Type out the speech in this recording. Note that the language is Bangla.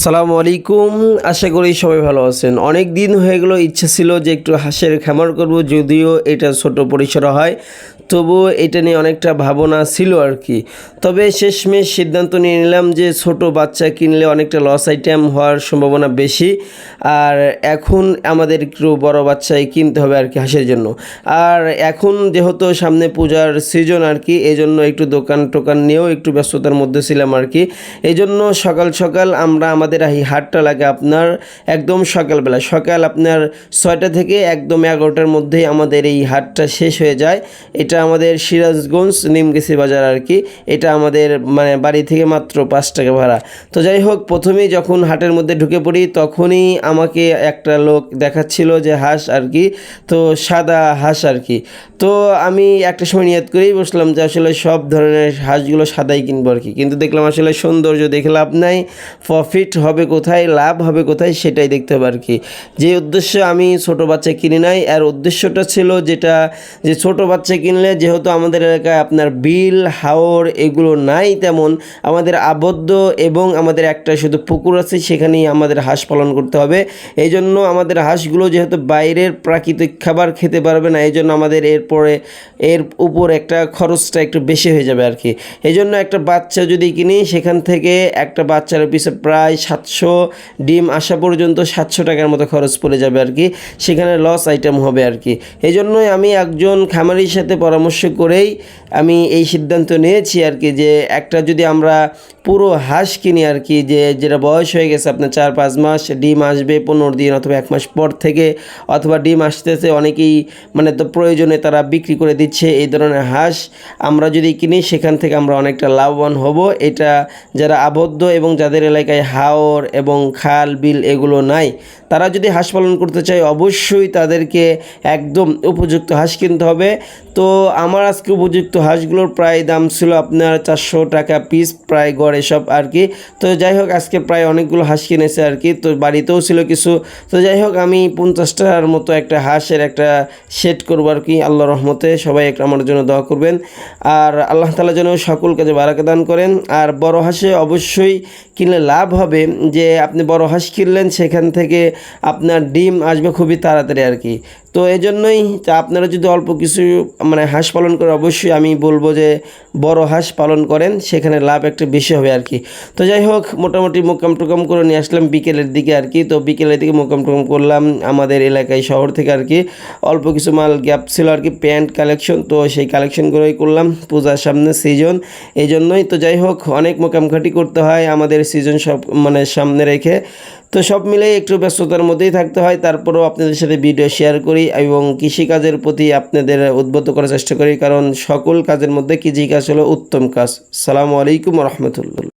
সালামু আলাইকুম। আশা করি সবাই ভালো আছেন। অনেক দিন হয়ে গেল, ইচ্ছা ছিল যে একটু হাঁসের খামার করব, যদিও এটা ছোট পরিসরে হয়। তবুও এটা নিয়ে অনেকটা ভাবনা ছিল আর কি। তবে শেষমেশ সিদ্ধান্ত নিয়ে নিলাম যে ছোট বাচ্চা কিনলে অনেকটা লস আইটেম হওয়ার সম্ভাবনা বেশি। আর এখন আমাদের একটু বড় বাচ্চাই কিনতে হবে আর কি হাঁসের জন্য। আর এখন যেহেতু সামনে পূজার সিজন আর কি এই জন্য একটু দোকান টোকান নিয়েও একটু ব্যস্ততার মধ্যে ছিলাম আর কি। এই জন্য সকাল সকাল আমরা আমাদের এই হাটটা লাগে আপনার একদম সকালবেলা। সকাল আপনার ছয়টা থেকে একদম এগারোটার মধ্যেই আমাদের এই হাটটা শেষ হয়ে যায়। এটা আমাদের সিরাজগঞ্জ নিমগেছি বাজার আর কি। এটা আমাদের মানে বাড়ি থেকে মাত্র পাঁচ টাকা ভাড়া। তো যাই হোক, প্রথমেই যখন হাটের মধ্যে ঢুকে পড়ি, তখনই আমাকে একটা লোক দেখাচ্ছিল যে হাঁস আর কি, তো সাদা হাঁস আর কি। তো আমি একটা সময় নিয়ত করেই বসলাম যে আসলে সব ধরনের হাঁসগুলো সাদাই কিনবো আর কি। কিন্তু দেখলাম আসলে সৌন্দর্য দেখে লাভ নাই প্রফিট হবে কোথায়, লাভ হবে কোথায় সেটাই দেখতে হবে আর কি। যে উদ্দেশ্য আমি ছোট বাচ্চা কিনি নাই আর উদ্দেশ্যটা ছিল যেটা, যে ছোট বাচ্চা কিনলে যেহেতু আমাদের এলাকায় আপনার বিল, হাওর এগুলো নাই তেমন, আমাদের আবদ্ধ এবং আমাদের একটা শুধু পুকুর আছে, সেখানেই আমাদের হাঁস পালন করতে হবে। এই জন্য আমাদের হাঁসগুলো যেহেতু বাইরের প্রাকৃতিক খাবার খেতে পারবে না, এই জন্য আমাদের এরপরে, এর উপর একটা খরচটা একটু বেশি হয়ে যাবে আর কি। এই জন্য একটা বাচ্চা যদি কিনি, সেখান থেকে একটা বাচ্চার পিছনে প্রায় সাতশো ডিম আসা পর্যন্ত সাতশো টাকার মতো খরচ পড়ে যাবে আর কি। সেখানে লস আইটেম হবে আর কি। এই জন্যই আমি একজন খামারির সাথে পরামর্শ করেই আমি এই সিদ্ধান্ত নিয়েছি আর কি যে একটা যদি আমরা পুরো হাঁস কিনি আর কি, যে যেটা বয়স হয়ে গেছে আপনার চার পাঁচ মাস, ডিম আসবে পনেরো দিন অথবা এক মাস পর থেকে, অথবা ডিম আসতেছে অনেকেই মানে তো প্রয়োজনে তারা বিক্রি করে দিচ্ছে এই ধরনের হাঁস, আমরা যদি কিনি সেখান থেকে আমরা অনেকটা লাভবান হব। এটা যারা আবদ্ধ এবং যাদের এলাকায় হাওর এবং খাল, বিল এগুলো নাই, তারা যদি হাঁস পালন করতে চায় অবশ্যই তাদেরকে একদম উপযুক্ত হাঁস কিনতে হবে। তো আমার আজকে উপযুক্ত হাঁসগুলোর প্রায় দাম ছিল আপনার চারশো টাকা পিস প্রায় গড় এসব আর কি। তো যাই হোক, আজকে প্রায় অনেকগুলো হাঁস কিনেছে আর কি। তো বাড়িতেও ছিল কিছু। তো যাই হোক, আমি পঞ্চাশটার মতো একটা হাঁসের একটা সেট করব আর কি। আল্লাহ রহমতে সবাই একটা আমার জন্য দোয়া করবেন। আর আল্লাহ তালা যেন সকল কাজে বারাকা দান করেন। আর বড় হাঁসে অবশ্যই কিনলে লাভ হবে যে আপনি বড় হাঁস কিনলেন, সেখান থেকে আপনার ডিম আসবে খুবই তাড়াতাড়ি আর কি। তো এই জন্যই তা আপনারা যদি অল্প কিছু মানে হাঁস পালন করে অবশ্যই আমি বলব যে বড় হাঁস পালন করেন, সেখানে লাভ একটু বেশি হবে আর কি। তো যাই হোক, মোটামুটি মোকাম টোকাম করে নিয়ে আসলাম বিকেলের দিকে আর কি। তো বিকেলের দিকে মোকাম টোকাম করলাম আমাদের এলাকায় শহর থেকে আর কি। অল্প কিছু মাল গ্যাপ ছিল আর কি, প্যান্ট কালেকশন। তো সেই কালেকশনগুলোই করলাম পূজার সামনে সিজন এই জন্যই তো যাই হোক, অনেক মোকামখাটি করতে হয় আমাদের সিজন সব মানে সামনে রেখে। তো সব মিলে একটু ব্যস্ততার মধ্যেই থাকতে হয়। তারপরেও আপনাদের সাথে ভিডিও শেয়ার করি এবং কৃষিকাজের প্রতি আপনাদের উদ্বুদ্ধ করার চেষ্টা করি, কারণ সকল কাজের মধ্যে কৃষিকাজ হলো উত্তম কাজ। সালামু আলাইকুম রহমতুল্লাহ।